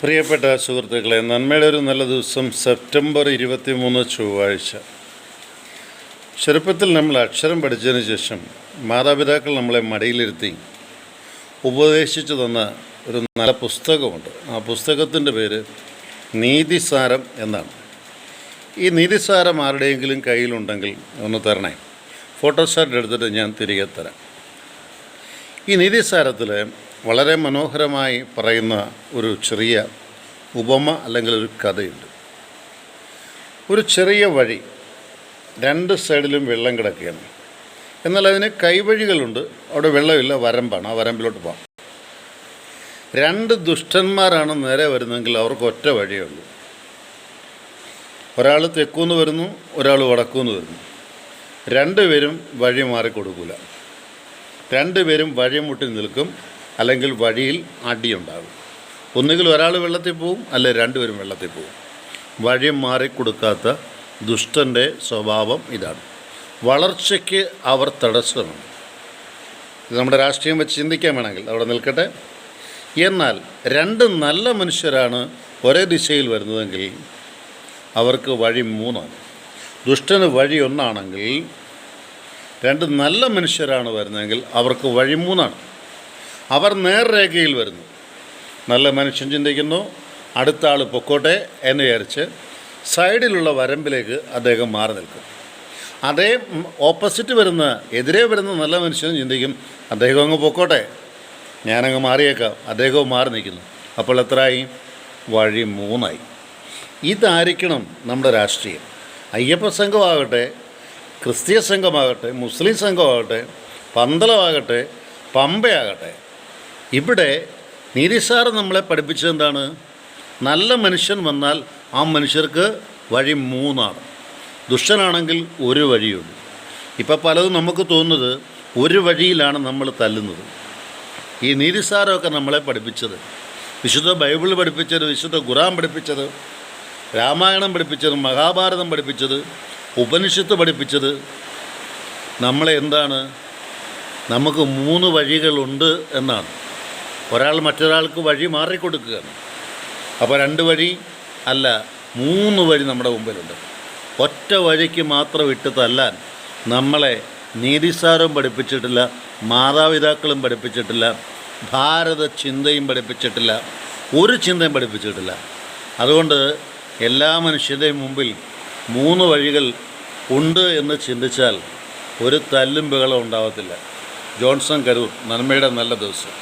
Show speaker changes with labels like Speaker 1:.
Speaker 1: പ്രിയപ്പെട്ട സുഹൃത്തുക്കളെ നന്മയുടെ ഒരു നല്ല ദിവസം സെപ്റ്റംബർ ഇരുപത്തി മൂന്ന് ചൊവ്വാഴ്ച. ചെറുപ്പത്തിൽ നമ്മൾ അക്ഷരം പഠിച്ചതിന് ശേഷം മാതാപിതാക്കൾ നമ്മളെ മടിയിലിരുത്തി ഉപദേശിച്ചു തന്ന ഒരു നല്ല പുസ്തകമുണ്ട്. ആ പുസ്തകത്തിന്റെ പേര് നീതിസാരം എന്നാണ്. ഈ നീതിസാരം ആരുടെയെങ്കിലും കയ്യിലുണ്ടെങ്കിൽ ഒന്ന് തരണേ. ഫോട്ടോസ്റ്റാറ്റ് എടുത്തിട്ട് ഞാൻ തിരികെ തരാം. ഈ നീതിസാരത്തിൽ വളരെ മനോഹരമായി പറയുന്ന ഒരു ചെറിയ ഉപമ അല്ലെങ്കിൽ ഒരു കഥയുണ്ട്. ഒരു ചെറിയ വഴി രണ്ട് സൈഡിലും വെള്ളം കിടക്കുകയാണ്. എന്നാൽ അതിന് കൈവഴികളുണ്ട്. അവിടെ വെള്ളമില്ല വരമ്പാണ്. ആ വരമ്പിലോട്ട് പോകാം. രണ്ട് ദുഷ്ടന്മാരാണ് നേരെ വരുന്നതെങ്കിൽ അവർക്ക് ഒറ്റ വഴിയേ ഉള്ളൂ. ഒരാൾ തെക്കുന്നു വരുന്നു ഒരാൾ വടക്കുന്നു വരുന്നു. രണ്ടുപേരും വഴി മാറിക്കൊടുക്കില്ല രണ്ടുപേരും വഴിമുട്ടി നിൽക്കും. അല്ലെങ്കിൽ വഴിയിൽ അടിയുണ്ടാകും. ഒന്നുകിൽ ഒരാൾ വെള്ളത്തിൽ പോവും അല്ലെ രണ്ടുപേരും വെള്ളത്തിൽ പോവും. വഴി മാറിക്കൊടുക്കാത്ത ദുഷ്ടന്റെ സ്വഭാവം ഇതാണ്. വളർച്ചയ്ക്ക് അവർ തടസ്സമാണ്. ഇത് നമ്മുടെ രാഷ്ട്രീയം വെച്ച് ചിന്തിക്കാൻ വേണമെങ്കിൽ അവിടെ നിൽക്കട്ടെ. എന്നാൽ രണ്ട് നല്ല മനുഷ്യരാണ് ഒരേ ദിശയിൽ വരുന്നതെങ്കിൽ അവർക്ക് വഴി മൂന്നാണ്. ദുഷ്ടന് വഴി ഒന്നാണെങ്കിൽ രണ്ട് നല്ല മനുഷ്യരാണ് വരുന്നതെങ്കിൽ അവർക്ക് വഴി മൂന്നാണ്. അവർ നേർരേഖയിൽ വരുന്നു. നല്ല മനുഷ്യൻ ചിന്തിക്കുന്നു. അടുത്ത ആൾ പൊക്കോട്ടെ എന്ന് വിചാരിച്ച് സൈഡിലുള്ള വരമ്പിലേക്ക് അദ്ദേഹം മാറി നിൽക്കും. അതേ ഓപ്പോസിറ്റ് വരുന്ന എതിരെ വരുന്ന നല്ല മനുഷ്യൻ ചിന്തിക്കും അദ്ദേഹം അങ്ങ് പൊക്കോട്ടെ. ഞാനങ്ങ് മാറിയേക്കാം. അദ്ദേഹവും മാറി നിൽക്കുന്നു. അപ്പോൾ എത്രയായി? വഴി മൂന്നായി. ഇതായിരിക്കണം നമ്മുടെ രാഷ്ട്രീയം. അയ്യപ്പ സംഘമാകട്ടെ ക്രിസ്തീയ സംഘമാകട്ടെ മുസ്ലിം സംഘമാകട്ടെ പന്തളമാകട്ടെ പമ്പയാകട്ടെ ഇവിടെ നീതിസാർ നമ്മളെ പഠിപ്പിച്ചതെന്താണ് നല്ല മനുഷ്യൻ വന്നാൽ ആ മനുഷ്യർക്ക് വഴി മൂന്നാണ്. ദുഷ്ടനാണെങ്കിൽ ഒരു വഴിയുണ്ട്. ഇപ്പം പലതും നമുക്ക് തോന്നുന്നത് ഒരു വഴിയിലാണ് നമ്മൾ തല്ലുന്നത്. ഈ നീതിസാരമൊക്കെ നമ്മളെ പഠിപ്പിച്ചത്. വിശുദ്ധ ബൈബിൾ പഠിപ്പിച്ചത് വിശുദ്ധ ഖുറാൻ പഠിപ്പിച്ചത് രാമായണം പഠിപ്പിച്ചത് മഹാഭാരതം പഠിപ്പിച്ചത് ഉപനിഷത്ത് പഠിപ്പിച്ചത്. നമ്മളെ എന്താണ്? നമുക്ക് മൂന്ന് വഴികളുണ്ട് എന്നാണ്. ഒരാൾ മറ്റൊരാൾക്ക് വഴി മാറിക്കൊടുക്കുകയാണ് അപ്പോൾ രണ്ട് വഴി അല്ല മൂന്ന് വഴി നമ്മുടെ മുമ്പിലുണ്ട്. ഒറ്റ വഴിക്ക് മാത്രം ഇട്ട് തല്ലാൻ നമ്മളെ നീതിസാരവും പഠിപ്പിച്ചിട്ടില്ല മാതാപിതാക്കളും പഠിപ്പിച്ചിട്ടില്ല ഭാരത ചിന്തയും പഠിപ്പിച്ചിട്ടില്ല ഒരു ചിന്തയും പഠിപ്പിച്ചിട്ടില്ല. അതുകൊണ്ട് എല്ലാ മനുഷ്യരുടെയും മുമ്പിൽ മൂന്ന് വഴികൾ ഉണ്ട് എന്ന് ചിന്തിച്ചാൽ ഒരു തല്ലും ബഹളം ഉണ്ടാവത്തില്ല. ജോൺസൺ കരൂർ നന്മയുടെ നല്ല ദിവസം.